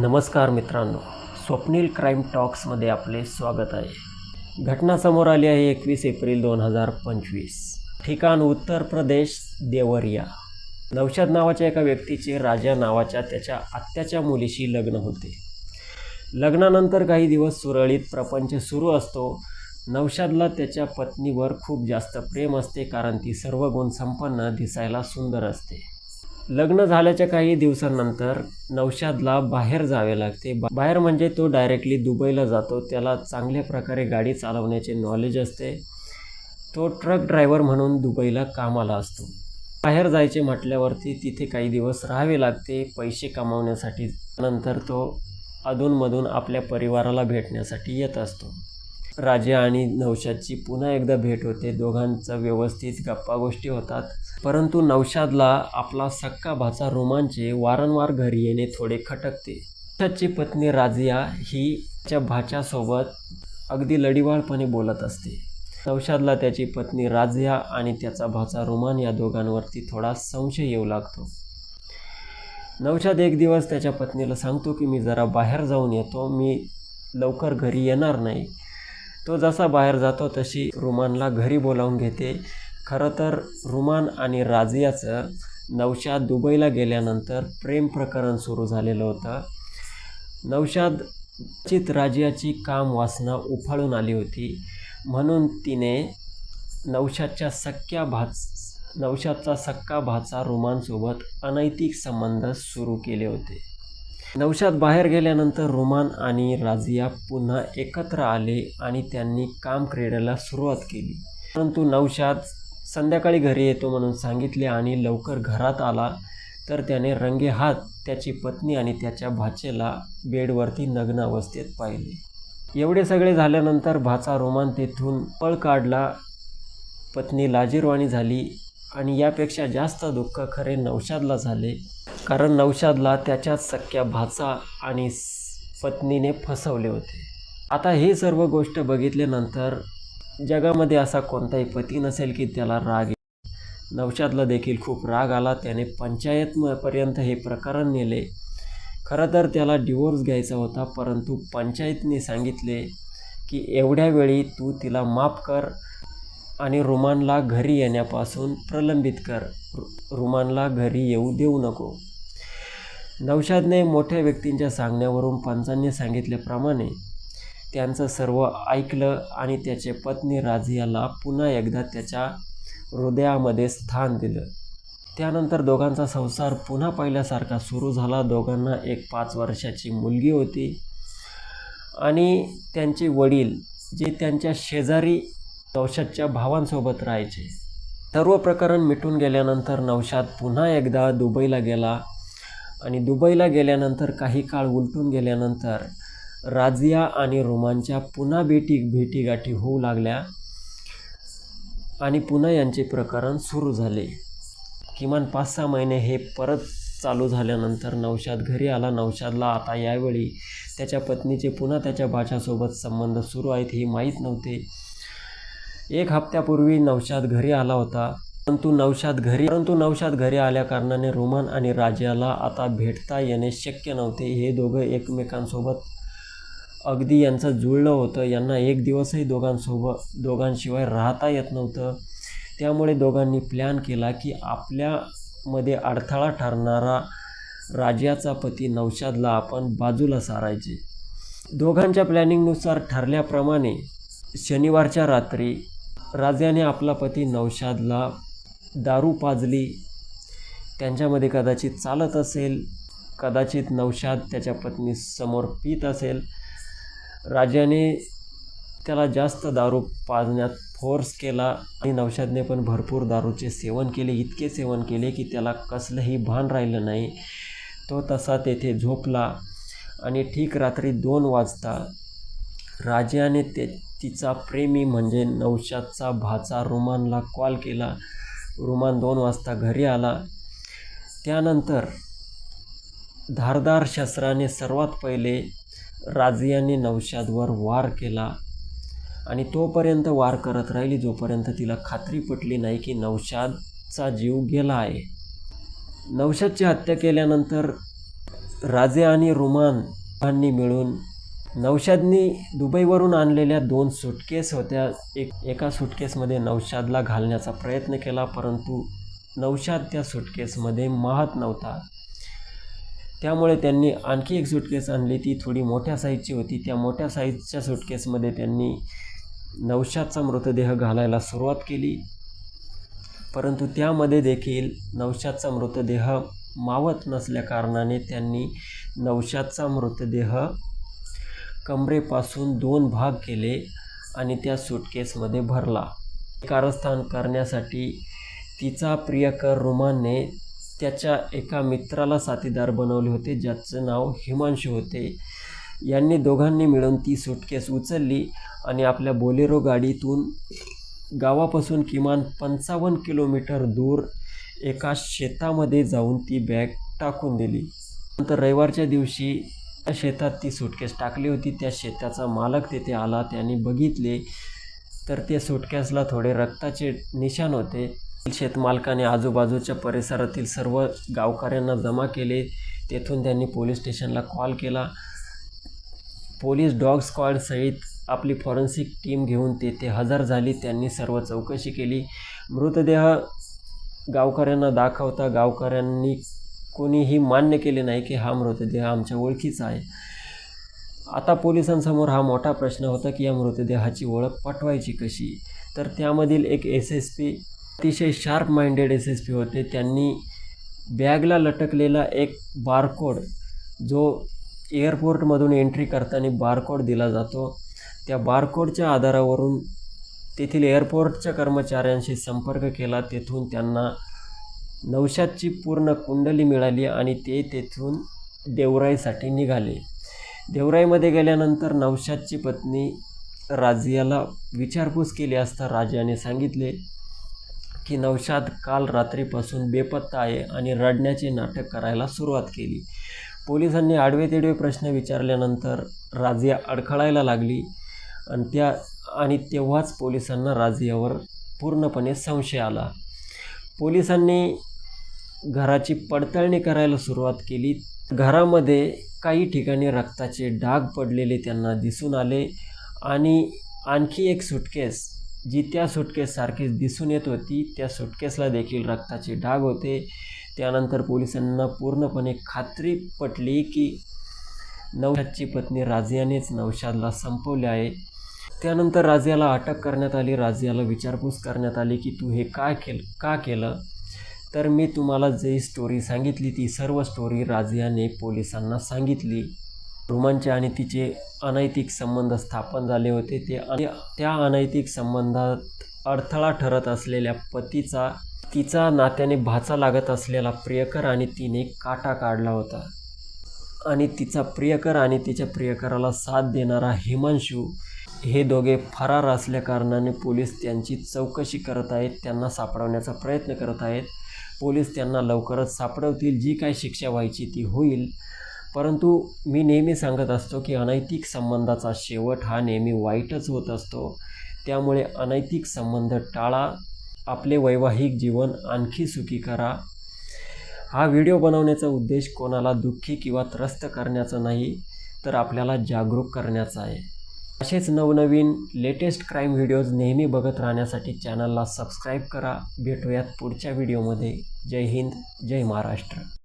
नमस्कार मित्रांनो स्वप्नील क्राईम टॉक्समध्ये आपले स्वागत आहे. घटना समोर आली आहे एकवीस एप्रिल दोन हजार पंचवीस. ठिकाण उत्तर प्रदेश देवरिया. नौशाद नावाच्या एका व्यक्तीचे राजा नावाच्या त्याच्या आत्याच्या मुलीशी लग्न होते. लग्नानंतर काही दिवस सुरळीत प्रपंच सुरू असतो. नौशादला त्याच्या पत्नीवर खूप जास्त प्रेम असते कारण ती सर्व गुण संपन्न दिसायला सुंदर असते. लग्न झाल्याच्या काही दिवसांनंतर नौशादला बाहेर जावे लागते. बाहेर म्हणजे तो डायरेक्टली दुबईला जातो. त्याला चांगल्या प्रकारे गाडी चालवण्याचे नॉलेज असते. तो ट्रक ड्रायव्हर म्हणून दुबईला कामाला असतो. बाहेर जायचे म्हटल्यावरती तिथे काही दिवस राहावे लागते. पैसे कमावण्यासाठी नंतर तो अधूनमधून आपल्या परिवाराला भेटण्यासाठी येत असतो. राजा आणि नौशादची पुन्हा एकदा भेट होते. दोघांचं व्यवस्थित गप्पा गोष्टी होतात. परंतु नौशादला आपला सक्का भाचा रोमांचे वारंवार घरी येणे थोडे खटकते. नौशादची पत्नी राजिया ही त्या भाच्यासोबत अगदी लढीवाळपणे बोलत असते. नौशादला त्याची पत्नी राजिया आणि त्याचा भाचा रोमान या दोघांवरती थोडा संशय येऊ लागतो. नौशाद एक दिवस त्याच्या पत्नीला सांगतो की मी जरा बाहेर जाऊन येतो. मी लवकर घरी येणार नाही. तो जसा बाहेर जातो तशी रुमानला घरी बोलावून घेते. खरं तर रुमान आणि राजियाचं नौशाद दुबईला गेल्यानंतर प्रेम प्रकरण सुरू झालेलं होतं. नौशाद चित राजियाची काम वासना उफाळून आली होती. म्हणून तिने नौशादच्या सख्या भाच नौशादचा सक्का भाचा रुमानसोबत अनैतिक संबंध सुरू केले होते. नौशाद बाहेर गेल्यानंतर रोमान आणि राजिया पुन्हा एकत्र आले आणि त्यांनी काम क्रीडेला सुरुवात केली. परंतु नौशाद संध्याकाळी घरी येतो म्हणून सांगितले आणि लवकर घरात आला तर त्याने रंगे हात त्याची पत्नी आणि त्याच्या भाचेला बेडवरती नग्न अवस्थेत पाहिले. एवढे सगळे झाल्यानंतर भाचा रोमान तेथून पळ काढला. पत्नी लाजीरवाणी झाली. आणि यापेक्षा जास्त दुःख खरे नौशादला झाले. कारण नौशादला त्याच्याच सख्या भाचा आणि पत्नीने फसवले होते. आता हे सर्व गोष्ट बघितल्यानंतर जगामध्ये असा कोणताही पती नसेल की त्याला राग येईल. नौशादला देखील खूप राग आला. त्याने पंचायतपर्यंत हे प्रकरण नेले. खरं तर त्याला डिवोर्स घ्यायचा होता परंतु पंचायतने सांगितले की एवढ्या वेळी तू तिला माफ कर. आणि रुमानला घरी येण्यापासून प्रलंबित कर. रु- रुमानला घरी येऊ देऊ नको. नौशादने मोठ्या व्यक्तींच्या सांगण्यावरून पंचांनी सांगितल्याप्रमाणे त्यांचं सर्व ऐकलं आणि त्याचे पत्नी राजियाला पुन्हा एकदा त्याच्या हृदयामध्ये स्थान दिलं. त्यानंतर दोघांचा संसार पुन्हा पहिल्यासारखा सुरू झाला. दोघांना एक पाच वर्षाची मुलगी होती आणि त्यांचे वडील जे त्यांच्या शेजारी नौशादच्या भावांसोबत राहायचे. सर्व प्रकरण मिटून गेल्यानंतर नौशाद पुन्हा एकदा दुबईला गेला आणि दुबईला गेल्यानंतर काही काळ उलटून गेल्यानंतर राजिया आणि रोमानच्या पुन्हा भेटी भेटीगाठी होऊ लागल्या आणि पुन्हा यांचे प्रकरण सुरू झाले. किमान पाच सहा महिने हे परत चालू झाल्यानंतर नौशाद घरी आला. नौशादला आता यावेळी त्याच्या पत्नीचे पुन्हा त्याच्या भाच्यासोबत संबंध सुरू आहेत हे माहीत नव्हते. एक हप्त्यापूर्वी नौशाद घरी आला होता. परंतु नवशाद घरी परंतु नवशाद घरी आल्या कारणाने रोमन आणि राजाला आता भेटता येणे शक्य नव्हते. हे दोघं एकमेकांसोबत अगदी यांचं जुळलं होतं. यांना एक दिवसही दोघांसोबत दोघांशिवाय राहता येत नव्हतं. त्यामुळे दोघांनी प्लॅन केला की आपल्यामध्ये अडथळा ठरणारा राजाचा पती नौशादला आपण बाजूला सारायचे. दोघांच्या प्लॅनिंगनुसार ठरल्याप्रमाणे शनिवारच्या रात्री राजाने आपला पती नौशादला दारू पाजली. त्यांच्यामध्ये कदाचित चालत असेल कदाचित नौशाद त्याच्या पत्नीसमोर पित असेल. राजाने त्याला जास्त दारू पाजण्यात फोर्स केला आणि नौशादने पण भरपूर दारूचे सेवन केले इतके सेवन केले की त्याला कसलंही भान राहिलं नाही. तो तसा तेथे झोपला आणि ठीक रात्री दोन वाजता राजाने ते तिचा प्रेमी म्हणजे नौशादचा भाचा रुमानला कॉल केला. रुमान दोन वाजता घरी आला. त्यानंतर धारदार शस्त्राने सर्वात पहिले राजियाने नौशादवर वार केला आणि तोपर्यंत वार करत राहिली जोपर्यंत तिला खात्री पटली नाही की नवशादचा जीव गेला आहे. नौशादची हत्या केल्यानंतर राजे आणि रुमान यांनी मिळून नौशादनी दुबईवरून आणलेल्या दोन सुटकेस होत्या. एक एका सुटकेसमध्ये नौशादला घालण्याचा प्रयत्न केला परंतु नौशाद त्या सुटकेसमध्ये माहत नव्हता. त्यामुळे त्यांनी आणखी एक सुटकेस आणली. ती थोडी मोठ्या साईजची होती. त्या मोठ्या साईजच्या सुटकेसमध्ये त्यांनी नौशादचा मृतदेह घालायला सुरुवात केली. परंतु त्यामध्ये देखील नौशादचा मृतदेह मावत नसल्याकारणाने त्यांनी नौशादचा मृतदेह कमरेपासून दोन भाग केले आणि त्या सुटकेसमध्ये भरला. कारस्थान करण्यासाठी तिचा प्रियकर रुमानने त्याच्या एका मित्राला साथीदार बनवले होते ज्याचं नाव हिमांशू होते. यांनी दोघांनी मिळून ती सुटकेस उचलली आणि आपल्या बोलेरो गाडीतून गावापासून किमान पंचावन्न किलोमीटर दूर एका शेतामध्ये जाऊन ती बॅग टाकून दिली. नंतर रविवारच्या दिवशी शेतात ती सुटकेस टाकली होती. त्या शेताचा मालक तेथे आला त्याने बघितले. तर त्या सुटकेसला थोडे रक्ताचे निशाण होते. शेतमालकाने आजूबाजूच्या परिसरातील सर्व गावकऱ्यांना जमा केले. तेथून त्यांनी पोलीस स्टेशनला कॉल केला. पोलीस डॉग स्क्वॉडसहित आपली फॉरेन्सिक टीम घेऊन तेथे हजर झाली. त्यांनी सर्व चौकशी केली. मृतदेह गावकऱ्यांना दाखवता गावकऱ्यांनी कोणीही मान्य केले नाही की हा मृतदेह आमच्या ओळखीचा आहे. आता पोलिसांसमोर हा मोठा प्रश्न होता की या मृतदेहाची ओळख पटवायची कशी? तर त्यामधील एक एस एस पी अतिशय sharp minded S S P होते. त्यांनी बॅगला लटकलेला एक बारकोड जो एअरपोर्टमधून एंट्री करताना बारकोड दिला जातो. त्या बारकोडच्या आधारावरून तेथील एअरपोर्टच्या कर्मचाऱ्यांशी संपर्क केला. तेथून त्यांना नवशाची पूर्ण कुंडली मिळाली आणि ते तेथून देवराईसाठी निघाले. देवराईमध्ये गेल्यानंतर नवशादची पत्नी राजियाला विचारपूस केली असता राजाने सांगितले की नवशाद काल रात्रीपासून बेपत्ता आहे आणि रडण्याचे नाटक करायला सुरुवात केली. पोलिसांनी आडवे तेडवे प्रश्न विचारल्यानंतर राजिया अडखळायला लागली आणि त्या आणि तेव्हाच पोलिसांना राजियावर पूर्णपणे संशय आला. पोलिसांनी घराची पडताळणी करायला सुरुवात केली. घरामध्ये काही ठिकाणी रक्ताचे डाग पडलेले त्यांना दिसून आले आणि आणखी एक सुटकेस जी त्या सुटकेससारखीच दिसून येत होती. त्या सुटकेसला देखील रक्ताचे डाग होते. त्यानंतर पोलिसांना पूर्णपणे खात्री पटली की नवशादची पत्नी राजियानेच नौशादला संपवले आहे. त्यानंतर राजियाला अटक करण्यात आली. राजियाला विचारपूस करण्यात आली की तू हे काय केलं का केलं? तर मी तुम्हाला जी स्टोरी सांगितली ती सर्व स्टोरी राजियाने पोलिसांना सांगितली. रुमांचे आणि तिचे अनैतिक संबंध स्थापन झाले होते. ते आणि त्या अनैतिक संबंधात अडथळा ठरत असलेल्या पतीचा तिचा नात्याने भाचा लागत असलेला प्रियकर आणि तिने काटा काढला होता. आणि तिचा प्रियकर आणि तिच्या प्रियकराला साथ देणारा हिमांशू हे दोघे फरार असल्याकारणाने पोलीस त्यांची चौकशी करत आहेत त्यांना सापडवण्याचा प्रयत्न करत आहेत. पोलीस त्यांना लवकरच सापडवतील. जी काय शिक्षा व्हायची ती होईल. परंतु मी नेहमी सांगत असतो की अनैतिक संबंधाचा शेवट हा नेहमी वाईटच होत असतो. त्यामुळे अनैतिक संबंध टाळा. आपले वैवाहिक जीवन आणखी सुखी करा. हा व्हिडिओ बनवण्याचा उद्देश कोणाला दुःखी किंवा त्रस्त करण्याचा नाही तर आपल्याला जागरूक करण्याचा आहे. असेच नवनवीन लेटेस्ट क्राईम व्हिडिओज नेहमी बघत राहण्यासाठी चॅनलला सबस्क्राईब करा. भेटूयात पुढच्या व्हिडिओमध्ये जय हिंद जय महाराष्ट्र.